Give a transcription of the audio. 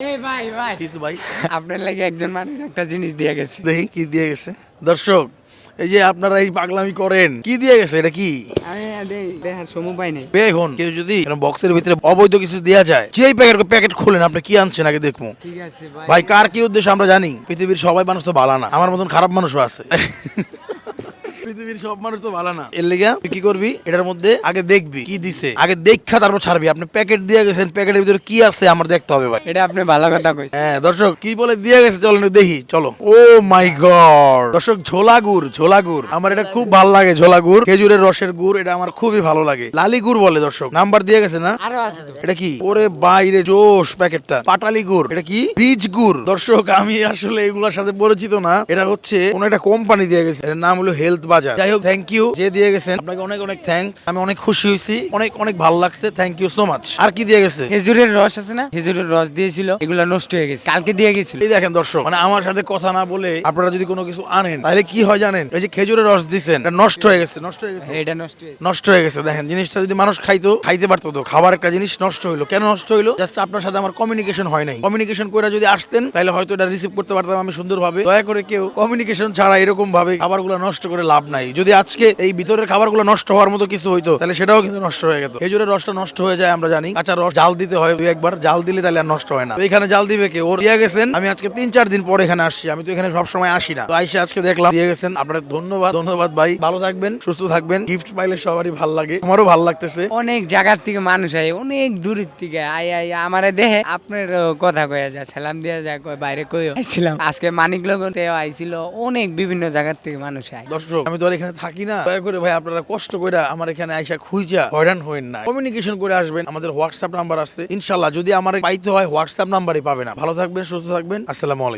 এই ভাই ভাই। কিন্তু ভাই? আপনার লাগে একজন মানুষ একটা জিনিস দিয়ে গেছে। দেখি কি দিয়ে গেছে। দর্শক এই যে আপনারা এই পাগলামি করেন কি দিয়ে গেছে? এটা কি? আমি দেই দেখার সময় পাই নাই। এখন কেউ যদি বক্সের ভিতরে অবৈধ কিছু দেওয়া যায় যেই প্যাকেট প্যাকেট খুলেন আপনি কি আনছেন আগে দেখব। ঠিক আছে ভাই। ভাই কার কি উদ্দেশ্য আমরা জানি? পৃথিবীর সবাই মানুষ তো ভালো না। আমার মতন খারাপ মানুষও আছে। পৃথিবীর সব মানুষ তো ভালো না। এর লেগে তুই কি করবি? এটার মধ্যে আগে দেখবি কি দিছে। আগে দেখা তারপর ছাড়বি। আপনি প্যাকেট দিয়ে গেছেন প্যাকেটের ভিতরে কি আছে আমার দেখতে হবে ভাই। এটা আপনি ভালো কথা কইছেন। হ্যাঁ দর্শক কি বলে দিয়ে গেছে? চলো একটু দেখি চলো। Oh my God. দর্শক ঝোলা গুড় ঝোলা গুড়। আমার এটা খুব ভালো লাগে ঝোলা গুড়। খেজুরের রসের গুড় এটা আমার খুবই ভালো লাগে। লালি গুড় বলে দর্শক। নাম্বার দিয়ে গেছে না? আরও আছে তো এটা কি? ওরে বাইরে জোশ প্যাকেটটা। পাটালি গুড়। এটা কি? বীজ গুড়। দর্শক আমি আসলে এগুলোর সাথে পরিচিত না। এটা হচ্ছে কোন একটা কোম্পানি দিয়ে গেছে। এর নাম হলো হেলথ বাজার। যাই হোক থ্যাংক ইউ যে দিয়ে গেছেন আপনাকে অনেক অনেক থ্যাঙ্কস আমি অনেক খুশি হয়েছি অনেক অনেক ভালো লাগছে থ্যাংক ইউ সো মাচ আর কি দিয়ে গেছে? খেজুরের রস আছে না? খেজুরের রস দিয়েছিল এগুলো নষ্ট হয়ে গেছে। কালকে দিয়ে গেছিল। এই দেখেন দর্শক মানে আমার সাথে কথা না বলে আপনারা যদি কোনো কিছু আনেন তাহলে কি হয় জানেন? এই যে খেজুরের রস দিছেন এটা নষ্ট হয়ে গেছে নষ্ট হয়ে গেছে। এটা নষ্ট হয়েছে নষ্ট হয়ে গেছে দেখেন জিনিসটা যদি মানুষ খাইতো খাইতে পারতো তো। খাবার একটা জিনিস নষ্ট হইল। কেন নষ্ট হইল? জাস্ট আপনার সাথে আমার কমিউনিকেশন হয় নাই। কমিউনিকেশন করে যদি আসতেন তাহলে হয়তো এটা রিসিভ করতে পারতাম আমি সুন্দরভাবে। দয়া করে কেউ কমিউনিকেশন ছাড়া এরকম ভাবে খাবারগুলো নষ্ট করে লাভ নাই। যদি আজকে এই ভিতরের খাবারগুলো নষ্ট হওয়ার মতো কিছু হইতো তাহলে সেটাও কিন্তু নষ্ট হয়ে গেত। খেজুরের রসটা নষ্ট হয়ে যায় আমরা জানি। কাঁচা রস জাল দিতে হয় দুই একবার। জাল দিলে তাহলে আর নষ্ট হয় না। এখানে জাল দিবে কে? ওর দিয়ে গেছেন। আমি আজকে তিন চার দিন পর এখানে আসছি। আমি তো এখানে সবসময় আসি না। তো আইসে আজকে দেখলাম দিয়ে গেছেন। আপনার ধন্যবাদ। ধন্যবাদ ভাই। ভালো থাকবেন সুস্থ থাকবেন। গিফট পাইলে সবারই ভালো লাগে। আমারও ভালো লাগতেছে। অনেক জায়গার থেকে মানুষ আয় অনেক দূরের থেকে আয় আই আমারে দেখে আপনার কথা কয়ে যায় সালাম দিয়া কয় বাইরে কইও আইছিলাম। আজকে মানিক লগতে আইছিল। অনেক বিভিন্ন জায়গার থেকে মানুষ আয়। দর্শক আমি তো আর এখানে থাকি না। দয়া করে ভাই, আপনারা কষ্ট করে আমার এখানে আইসা খুঁজা হয়রান হইন না। কমিউনিকেশন করে আসবেন, আমাদের হোয়াটসঅ্যাপ নাম্বার আছে। ইনশাল্লাহ যদি আমার পাইতে হয় হোয়াটসঅ্যাপ নাম্বারই পাবে না ভালো থাকবেন, সুস্থ থাকবেন। আসসালামু আলাইকুম।